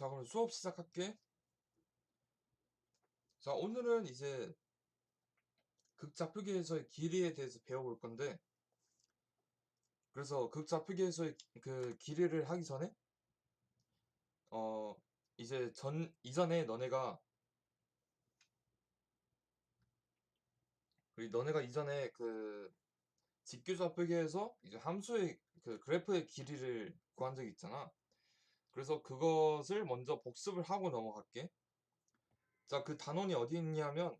자, 그럼 수업 시작할게. 자, 오늘은 이제 극좌표기에서의 길이에 대해서 배워볼 건데, 그래서 극좌표기에서의 기- 그 길이를 하기 전에, 어, 이제 전, 이전에 너네가, 우리 너네가 이전에 그 직교좌표기에서 이제 함수의 그 그래프의 길이를 구한 적이 있잖아. 그래서 그것을 먼저 복습을 하고 넘어갈게. 자, 그 단원이 어디 있냐면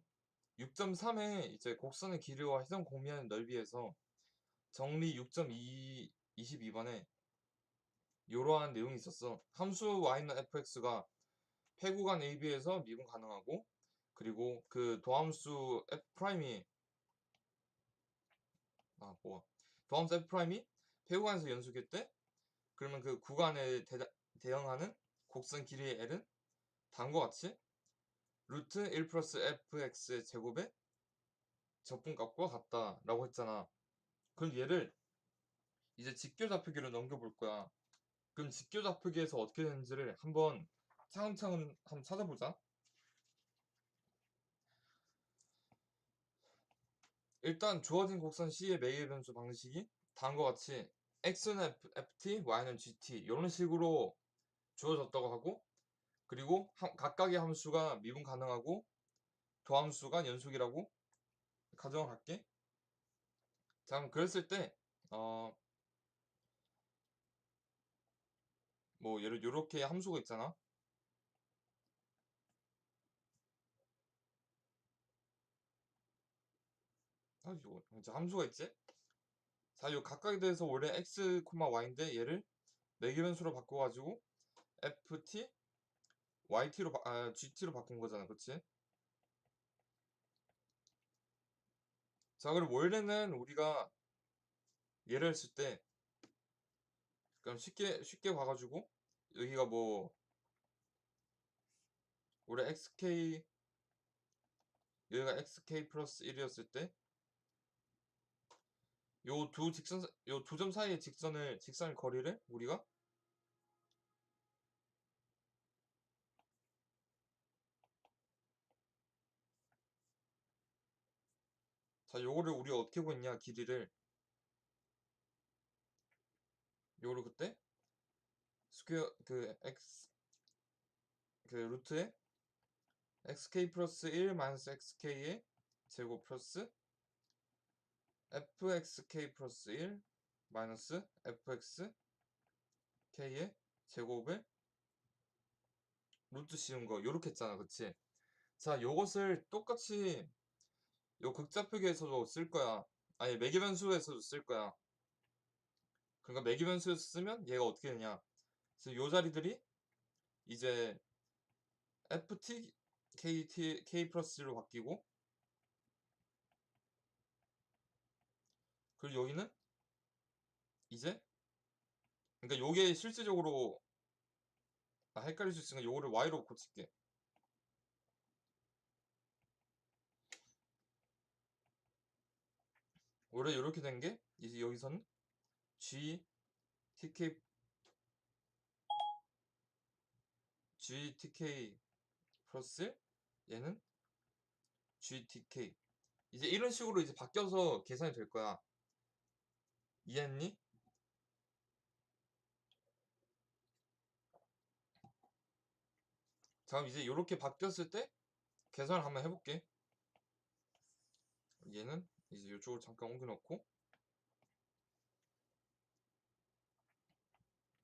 6.3에 이제 곡선의 길이와 해선 공미하는 넓이에서 정리 6.2 22번에 이러한 내용이 있었어. 함수 y는 fx가 폐구간 AB에서 미분 가능하고 그리고 그 도함수 f'이 아 뭐야 도함수 f'이 폐구간에서 연속일 때 그러면 그 구간에 대, 대응하는 곡선 길이의 l은 다음과 같이 루트 1 플러스 fx의 제곱의 적분값과 같다 라고 했잖아. 그럼 얘를 이제 직교좌표기로 넘겨볼 거야. 그럼 직교좌표기에서 어떻게 되는지를 한번 차근차근 한번 찾아보자. 일단 주어진 곡선 C의 매개 변수 방식이 다음과 같이 x는 ft, y는 gt 이런 식으로 주어졌다고 하고 그리고 한- 각각의 함수가 미분 가능하고 도함수가 연속이라고 가정을 할게. 자, 그럼 그랬을 때, 어, 뭐, 예를 요렇게 함수가 있잖아. 아, 요, 이제 함수가 있지? 자, 요 각각에 대해서 원래 x, y인데 얘를 매개변수로 바꿔가지고 ft, yt로, 바, 아, gt로 바꾼 거잖아. 그치? 자, 그럼 원래는 우리가 예를 했을 때, 그럼 쉽게, 쉽게 봐가지고, 여기가 뭐, 원래 xk, 여기가 xk 플러스 1이었을 때, 요 두 직선, 요 두 점 사이의 직선을, 직선의 거리를 우리가 자, 요거를 우리가 어떻게 구했냐, 길이를. 요거를 그때 스퀘어 그 x 그 루트에 xk 플러스 1 마이너스 xk의 제곱 플러스 fxk 플러스 1 마이너스 fxk의 제곱을 루트 씌운 거 요렇게 했잖아 그치 자 요것을 똑같이 요 극좌표기에서도 쓸 거야. 아니 매개 변수에서도 쓸 거야. 그러니까 매개 변수에서 쓰면 얘가 어떻게 되냐. 그래서 요 자리들이 이제 ft kt k 플러스 1로 바뀌고 그리고 여기는 이제 그러니까 요게 실질적으로 아, 헷갈릴 수 있으니까 요거를 y로 고칠게 원래 이렇게 된 게 이제 여기서는 g tk g tk 플러스 얘는 g tk 이제 이런 식으로 이제 바뀌어서 계산이 될 거야. 이해했니? 자 그럼 이제 이렇게 바뀌었을 때 계산을 한번 해볼게. 얘는 이제 이쪽으로 잠깐 옮겨 놓고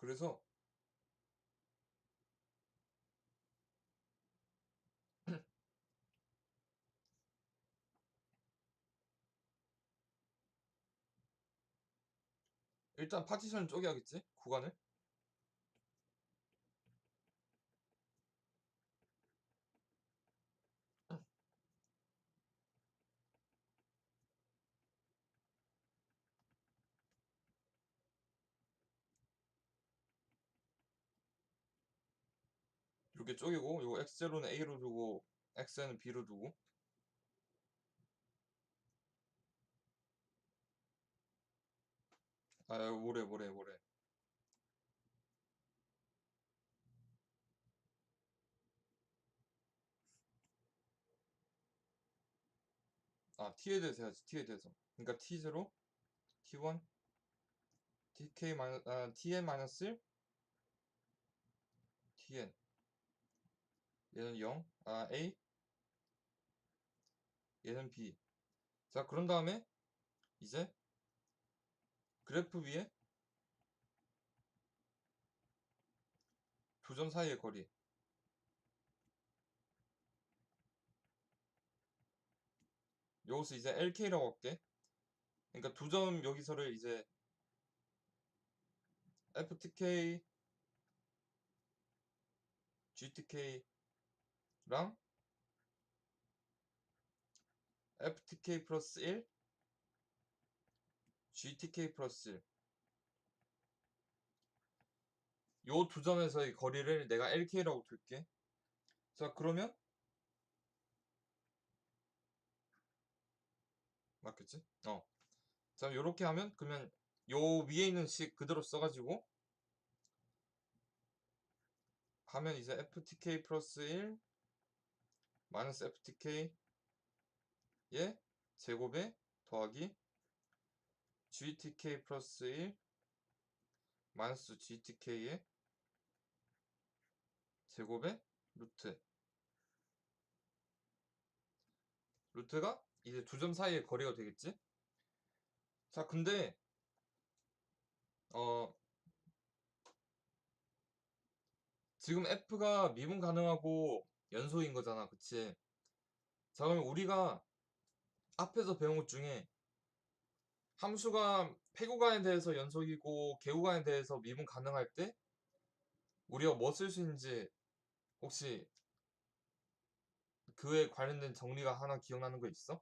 그래서 일단 파티션을 쪼개야겠지? 구간을 이쪽이고 이거 x0는 a로 두고 x는 b로 두고. 아유 모래 모래 모래. 아 t에 대해서 해야지 t에 대해서. 그러니까 t0 t1 dk- 마이너 아, tn 마이너스 1 tn 얘는 0, 아 a? 얘는 b. 자 그런 다음에 이제 그래프 위에 두 점 사이의 거리. 여기서 이제 LK라고 할게. 그러니까 두 점 여기서를 이제 FTK GTK 랑 FTK 플러스 1 GTK 플러스 1 요 두 점에서의 거리를 내가 LK라고 둘게 자 그러면 맞겠지? 어. 자 요렇게 하면 그러면 요 위에 있는 식 그대로 써가지고 하면 이제 FTK 플러스 1 마이너스 FTK 의 제곱에 더하기 GTK 플러스 1 마이너스 GTK의 제곱에 루트 루트가 이제 두 점 사이의 거리가 되겠지? 자 근데 어 지금 F가 미분 가능하고 연소인 거잖아 그치? 자 그러면 우리가 앞에서 배운 것 중에 함수가 폐구간에 대해서 연속이고 개구간에 대해서 미분 가능할 때 우리가 뭐 쓸 수 있는지 혹시 그에 관련된 정리가 하나 기억나는 거 있어?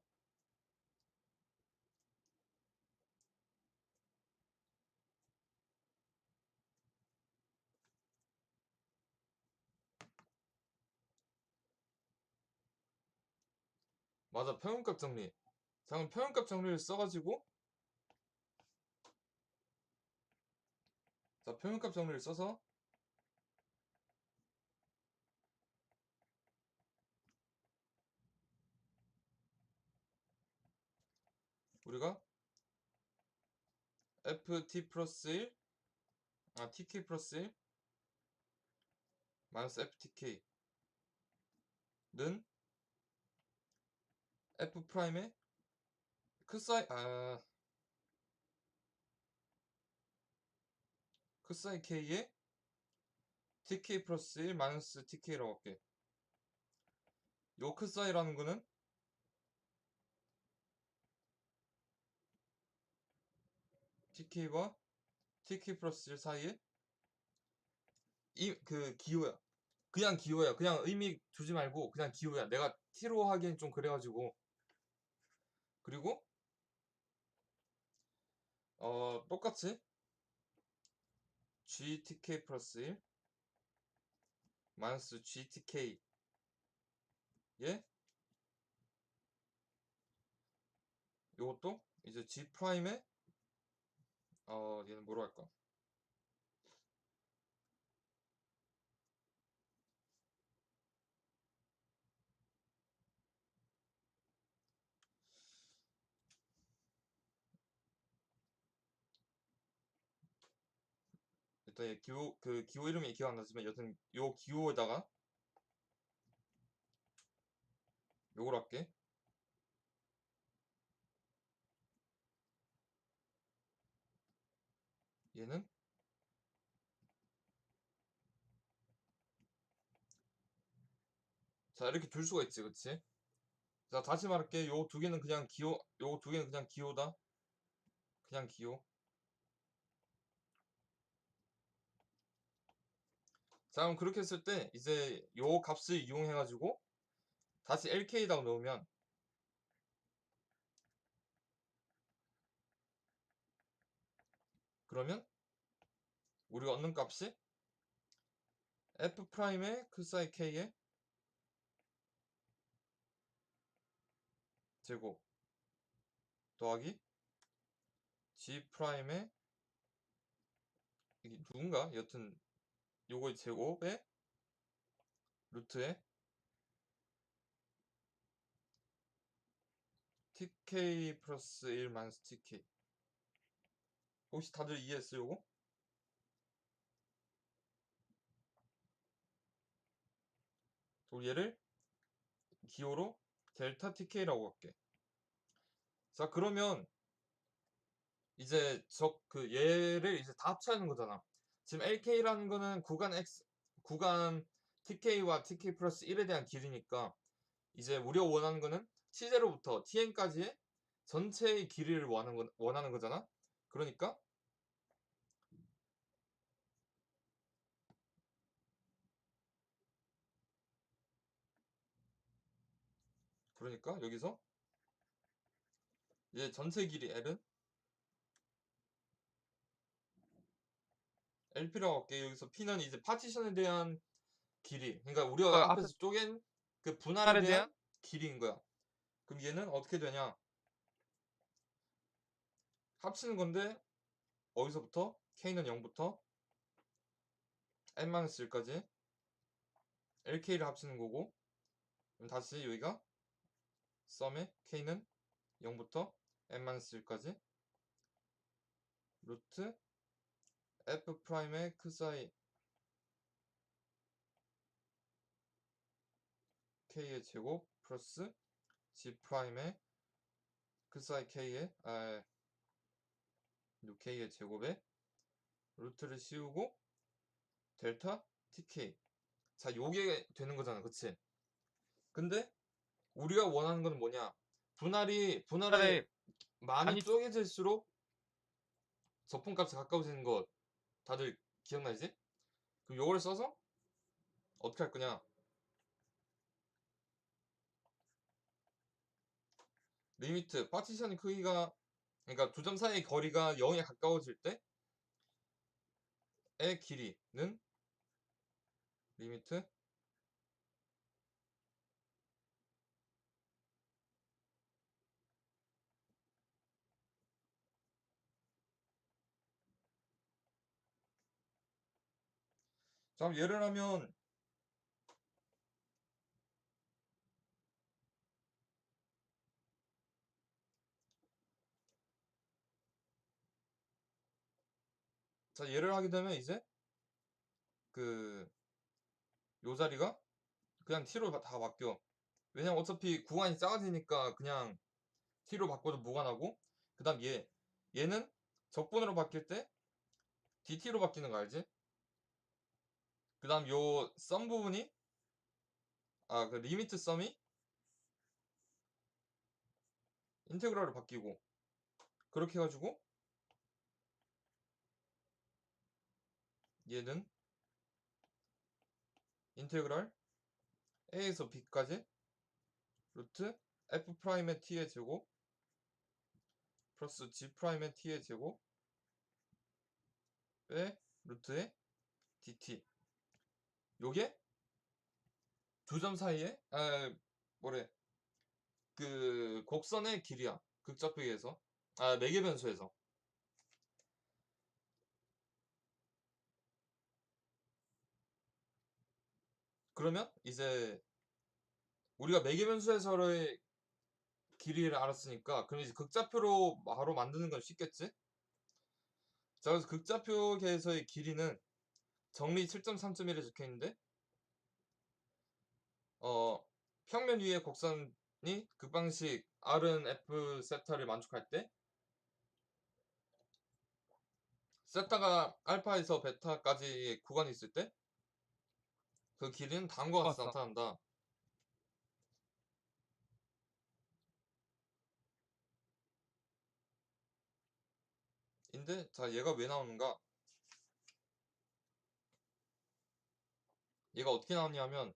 맞아 평균값 정리. 자 그럼 평균값 정리를 써가지고. 자 평균값 정리를 써서. 우리가 ft 플러스 1 아, tk 플러스 1 마이너스 ftk 는 f 프라임의 크사이 아 크사이 k의 tk 플러스 1 마이너스 tk라고 할게 요 크 사이라는 거는 TK와 TK 플러스 1 사이에 이 그 기호야. 그냥 기호야. 그냥 의미 두지 말고 그냥 기호야. 내가 T로 하기엔 좀 그래가지고 그리고 어 똑같이 GTK 플러스 1 마이너스 GTK 예 요것도 이제 G 프라임의 어, 얘는 뭐로 할까? 일단 얘 기호 그 기호 이름이 기억 안 나지만 여튼 요 기호에다가 요걸 할게. 얘는 자 이렇게 둘 수가 있지 그치? 자 다시 말할게. 요 두 개는 그냥 기호 요 두 개는 그냥 기호다. 그냥 기호 자 그럼 그렇게 했을 때 이제 요 값을 이용해 가지고 다시 LK에다가 넣으면 그러면 우리가 얻는 값이 f 프라임의 크사이 k의 제곱 더하기 g 프라임의 이게 누군가? 여튼 요거의 제곱에 루트에 tk 플러스 1 마이너스 tk 혹시 다들 이해했어요 요거? 또 얘를 기호로 델타 TK라고 할게. 자, 그러면 이제 저그 얘를 이제 다 합쳐야 하는 거잖아. 지금 LK라는 거는 구간 X 구간 TK와 TK 플러스 1에 대한 길이니까 이제 우리가 원하는 거는 T0부터 TN까지의 전체의 길이를 원하는 거, 원하는 거잖아. 그러니까 그러니까 여기서 이제 전체 길이 L은 LP라고 할게. 여기서 P는 이제 파티션에 대한 길이. 그러니까 우리가 어, 앞에서 쪼갠 그 분할에 분할에 대한 대한? 길이인 거야. 그럼 얘는 어떻게 되냐? 합치는 건데 어디서부터? K는 0부터 n-1까지 LK를 합치는 거고 그럼 다시 여기가 썸에 K는 0부터 n-1까지 루트 F 프라임의 크 사이 K의 제곱 플러스 G 프라임의 크 사이 K의 아요 K의 제곱에 루트를 씌우고 델타 TK. 자 요게 되는 거잖아. 그치? 근데 우리가 원하는 건 뭐냐? 분할이 분할이 많이 쪼개질수록 적분값이 가까워지는 거 다들 기억나지? 그럼 요걸 써서 어떻게 할 거냐 리미트 파티션 크기가 그러니까 두 점 사이의 거리가 0에 가까워질 때의 길이는 리미트 자 예를 하면 자 예를 하게 되면 이제 그 요 자리가 그냥 t로 바- 다 바뀌어 왜냐면 어차피 구간이 작아지니까 그냥 t로 바꿔도 무관하고 그 다음 얘 얘는 적분으로 바뀔 때 dt로 바뀌는 거 알지? 그 다음 요 썸 부분이? 아 그 리미트 썸이? 인테그랄로 바뀌고. 그렇게 해가지고 얘는 인테그랄 a에서 b까지 루트 f 프라임의 t의 제곱 플러스 g 프라임의 t의 제곱 빼 루트의 dt 요게 두 점 사이에 아 뭐래 그 곡선의 길이야 극좌표기에서 아 매개 변수에서 그러면 이제 우리가 매개 변수에서의 길이를 알았으니까 그럼 이제 극좌표로 바로 만드는 건 쉽겠지? 자 그래서 극좌표계에서의 길이는 정리 7.3.1에 적혀 있는데 어 평면 위의 곡선이 극방식 R은 F 세타를 만족할 때 세타가 알파에서 베타까지 구간이 있을 때 그 길이는 다음과 같이 좋았어. 나타난다. 인데 자 얘가 왜 나오는가? 얘가 어떻게 나오냐면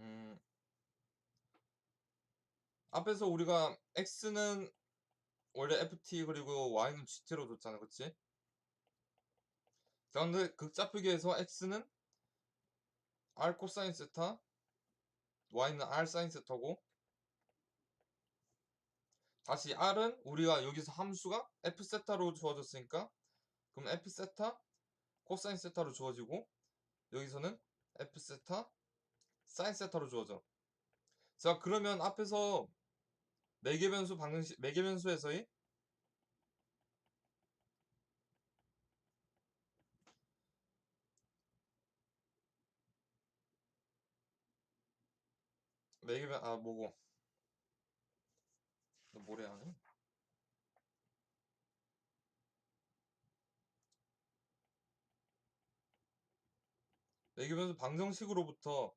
음 앞에서 우리가 x는 원래 ft 그리고 y는 gt로 줬잖아 그치? 자 근데 극좌표기에서 x는 r 코사인 세타 y는 r 사인 세타고 다시 r은 우리가 여기서 함수가 f 세타로 주어졌으니까 그럼 f 세타 코사인 세타로 주어지고 여기서는 f 세타 사인 세타로 주어져 자, 그러면 앞에서 매개 변수 방정식 매개 변수에서의 매개 변, 아, 뭐고. 너 뭐래 하니? 매개 변수 방정식으로부터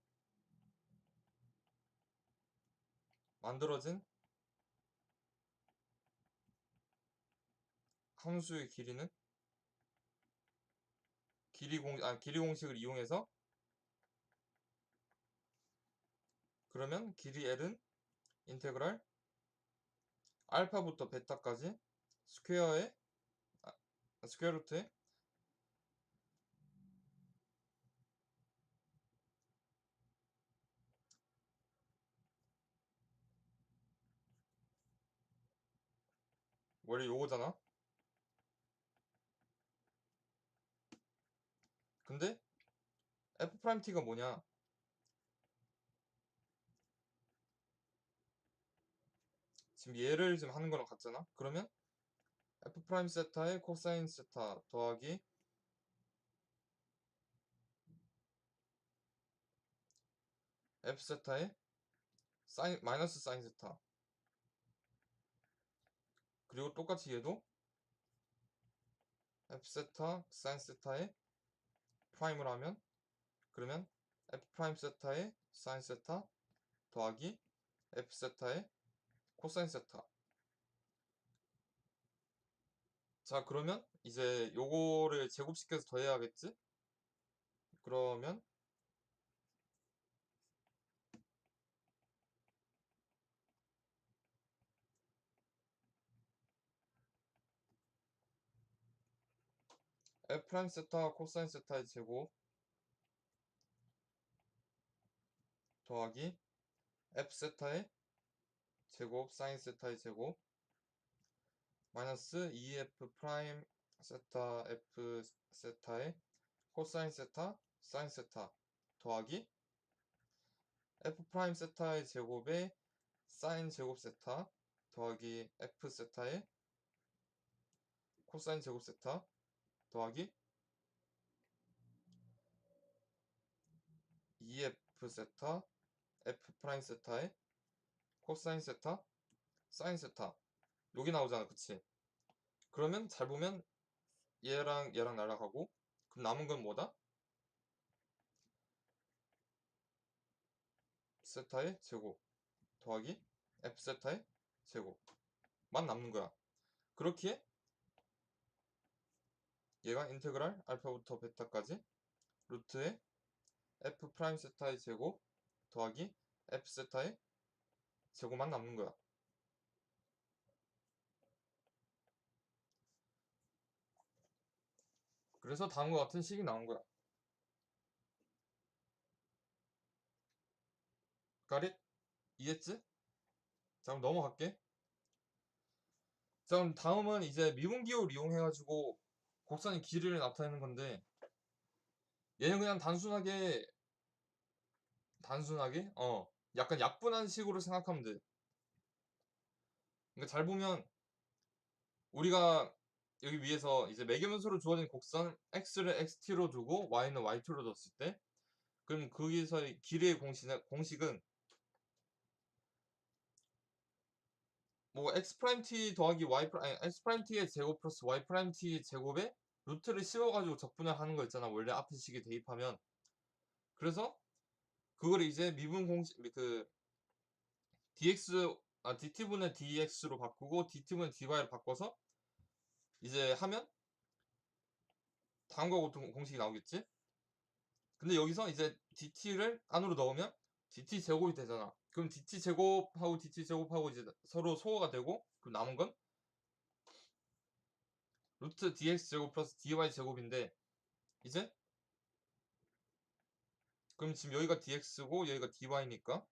만들어진 함수의 길이는? 길이 공, 아, 길이 공식을 이용해서? 그러면 길이 L은 인테그랄 알파부터 베타까지 스퀘어의 아, 스퀘어 루트의 원래 요거잖아. 근데 f 프라임 t가 뭐냐? 지금 얘를 지금 하는 거랑 같잖아. 그러면 f 프라임 세타의 코사인 세타 더하기 f 세타의 사인 마이너스 사인 세타 그리고 똑같이 얘도 f 세타 사인 세타의 프라임을 하면 그러면 f 프라임 세타의 사인 세타 더하기 f 세타의 코사인 세타 자 그러면 이제 요거를 제곱시켜서 더해야겠지? 그러면 f 세타 코사인 세타의 제곱 더하기 f 세타의 제곱 사인 세타의 제곱 마이너스 2f 프라임 세타 f 세타의 코사인 세타 사인 세타 더하기 f 프라임 세타의 제곱에 사인 제곱 세타 더하기 f 세타의 코사인 제곱 세타 더하기 2f 세타 f 프라임 세타의 코사인 세타 사인 세타. 여기 나오잖아 그치? 그러면 잘 보면 얘랑 얘랑 날아가고 그럼 남은 건 뭐다? 세타의 제곱 더하기 f 세타의 제곱만 남는 거야. 그렇기에 얘가 인테그랄 알파부터 베타까지 루트의 f 프라임 세타의 제곱 더하기 f 세타의 제곱만 남는 거야. 그래서 다음과 같은 식이 나온 거야. 가릿? 이해했지? 자, 그럼 넘어갈게. 자, 그럼 다음은 이제 미분기호를 이용해가지고 곡선의 길이를 나타내는 건데 얘는 그냥 단순하게 단순하게 어 약간 약분한 식으로 생각하면 돼. 그러니까 잘 보면 우리가 여기 위에서 이제 매개변수로 주어진 곡선 x를 xt로 두고 y는 y2로 뒀을 때 그럼 거기서의 길이의 공식은, 공식은 뭐 x 프라임 t 더하기 y 프라임 x 프라임 t의 제곱 플러스 y 프라임 t 제곱에 루트를 씌워가지고 적분을 하는 거 있잖아. 원래 앞에 식에 대입하면. 그래서 그걸 이제 미분 공식 그 dx 아 dt분의 dx로 바꾸고 dt분의 dy로 바꿔서 이제 하면 다음과 같은 공식이 나오겠지? 근데 여기서 이제 dt를 안으로 넣으면 dt 제곱이 되잖아 그럼 dt 제곱하고 dt 제곱하고 이제 서로 소호가 되고 그럼 남은 건? 루트 dx 제곱 플러스 dy 제곱인데 이제? 그럼 지금 여기가 dx고 여기가 dy니까?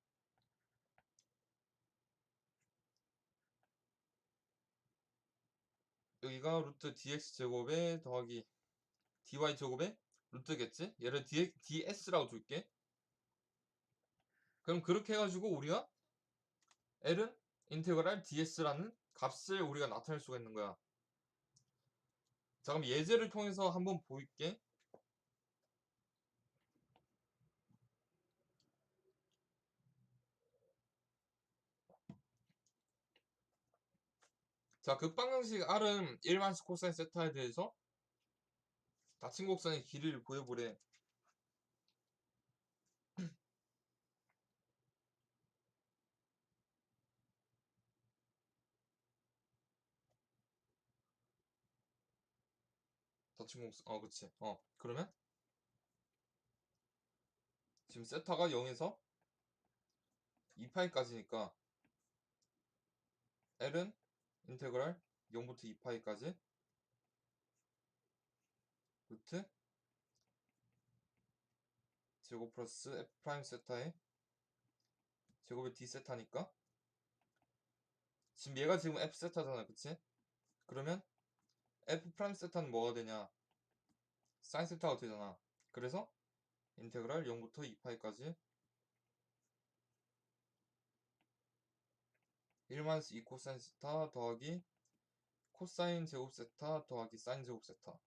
여기가 루트 dx 제곱에 더하기 dy 제곱에 루트겠지? 얘를 ds라고 줄게 그럼 그렇게 해가지고 우리가 L은 인테그랄 ds라는 값을 우리가 나타낼 수가 있는 거야. 자, 그럼 예제를 통해서 한번 보일게. 자, 극방정식 R은 1만스 코사인 세타에 대해서 닫힌 곡선의 길이를 구해보래. 곡선, 어, 그치. 어, 그러면 지금 세타가 0에서 2파이까지니까 L은 인테그랄 0부터 2파이까지 루트 제곱 플러스 f 프라임 세타의 제곱의 d 세타니까 지금 얘가 지금 f 세타잖아 그치? 그러면 f 프라임 세타는 뭐가 되냐 사인 세타가 되잖아. 그래서 인테그랄 0부터 2파이까지 1마이너스 2 코사인 세타 더하기 코사인 제곱 세타 더하기 사인 제곱 세타.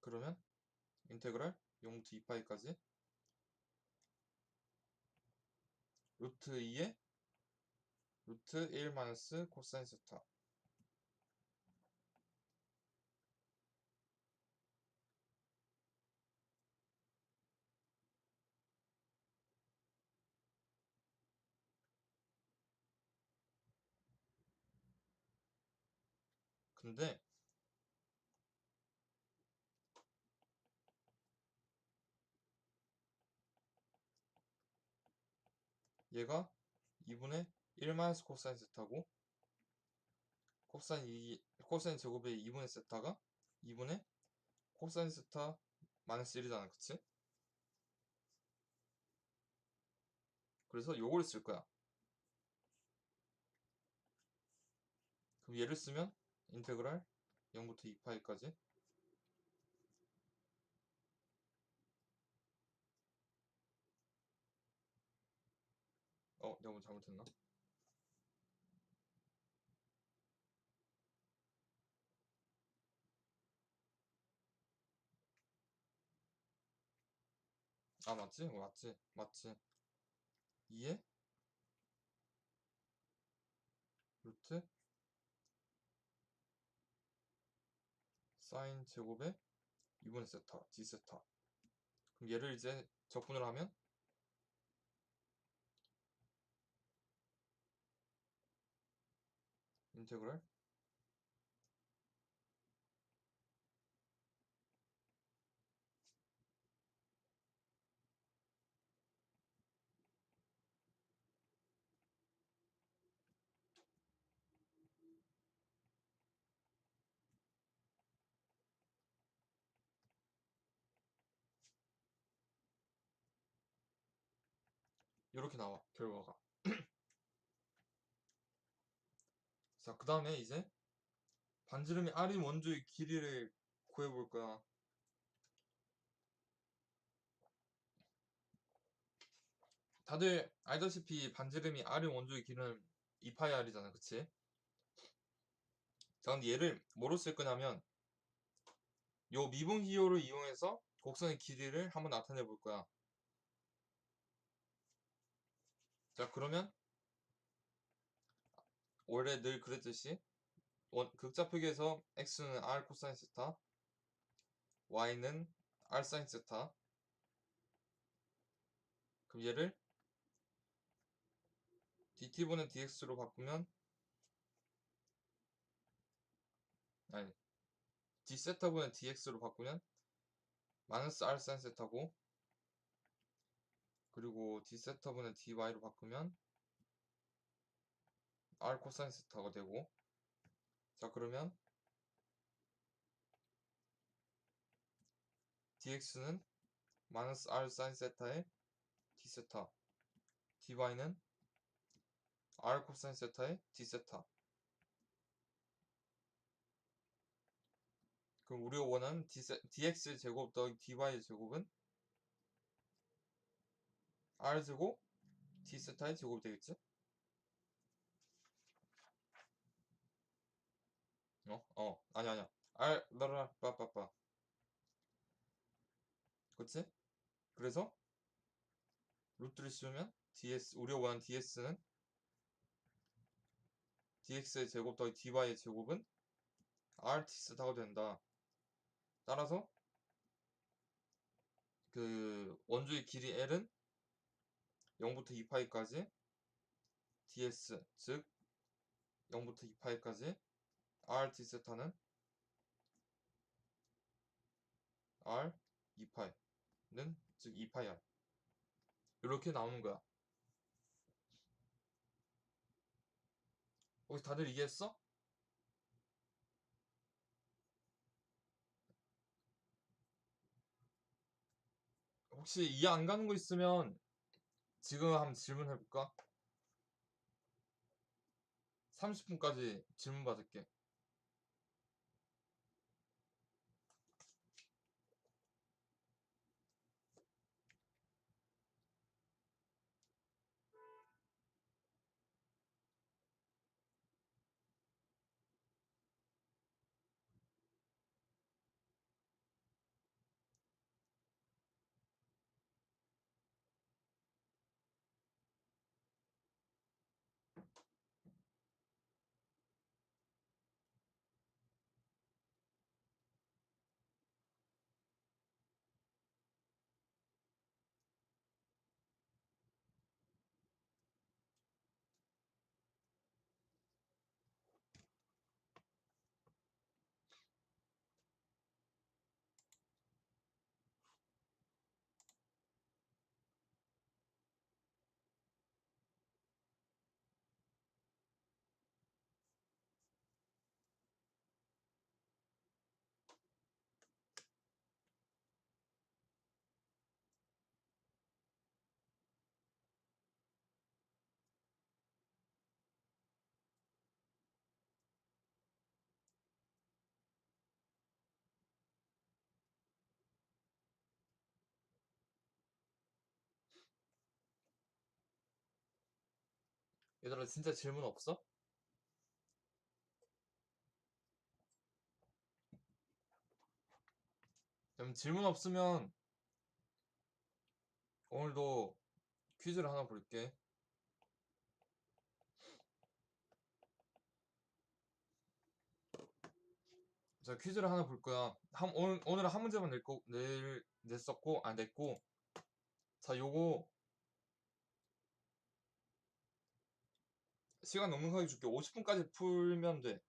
그러면 인테그랄 0부터 2파이까지 루트 2에 루트 1 마이너스 코사인 세타 근데 얘가 2분의 1 마이너스 코사인 세타고 코사인 2 코사인 제곱의 2분의 세타가 2분의 코사인 세타 마이너스 1이잖아 그치? 그래서 요걸 쓸 거야 그럼 얘를 쓰면 인테그랄 0부터 2파이까지 어, 내가 뭐 잘못했나? 아, 맞지? 맞지? 맞지? 2에 루트 사인 제곱에 2분의 세타, d 세타. 그럼 얘를 이제 적분을 하면 인테그랄 이렇게 나와 결과가. 자 그 다음에 이제 반지름이 R인 원주의 길이를 구해볼 거야. 다들 알다시피 반지름이 R인 원주의 길이는 2파이 R이잖아 그치? 자 근데 얘를 뭐로 쓸 거냐면 요 미분 기호를 이용해서 곡선의 길이를 한번 나타내 볼 거야 자 그러면 원래 늘 그랬듯이 원, 극좌표기에서 x는 r 코사인 세타 y는 r 사인 세타. 그럼 얘를 dt분의 dx로 바꾸면 아니 d세타분의 dx로 바꾸면 마이너스 r 사인 세타고 그리고 d세타분의 dy로 바꾸면 r 코사인 세타가 되고 자 그러면 dx는 마이너스 r 사인 세타의 d세타 dy는 r 코사인 세타의 d세타. 그럼 우리가 원하는 dx 제곱 더하기 dy 제곱은 r 제곱 d 세타의 제곱이 되겠지? 어? 어 아니 아니야 r 나라 빠빠빠 그치? 그래서 루트를 씌우면 ds 우리가 원하는 ds는 dx의 제곱 더하기 dy의 제곱은 r t 세타가 된다 따라서 그 원주의 길이 L은 0부터 2파이까지 ds 즉 0부터 2파이까지 rt 세타는 r 2파이는 즉 2파이야 이렇게 나오는 거야 혹시 다들 이해했어? 혹시 이해 안 가는 거 있으면 지금 한번 질문해 볼까? 30분까지 질문 받을게. 얘들아 진짜 질문 없어? 그럼 질문 없으면 오늘도 퀴즈를 하나 볼게. 자, 퀴즈를 하나 볼 거야. 한, 오늘, 오늘은 한 문제만 낼 거, 낼, 냈었고, 아, 냈고. 자, 요거. 시간 넉넉하게 줄게. 50분까지 풀면 돼.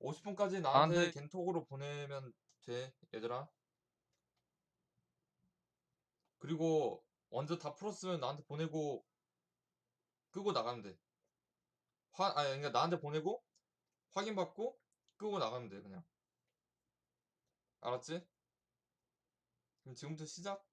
오십 분까지 나한테 나한테- 겐톡으로 보내면 돼, 얘들아. 그리고 먼저 다 풀었으면 나한테 보내고 끄고 나가면 돼. 화, 아니, 그러니까 나한테 보내고 확인받고 끄고 나가면 돼, 그냥. 알았지? 그럼 지금부터 시작.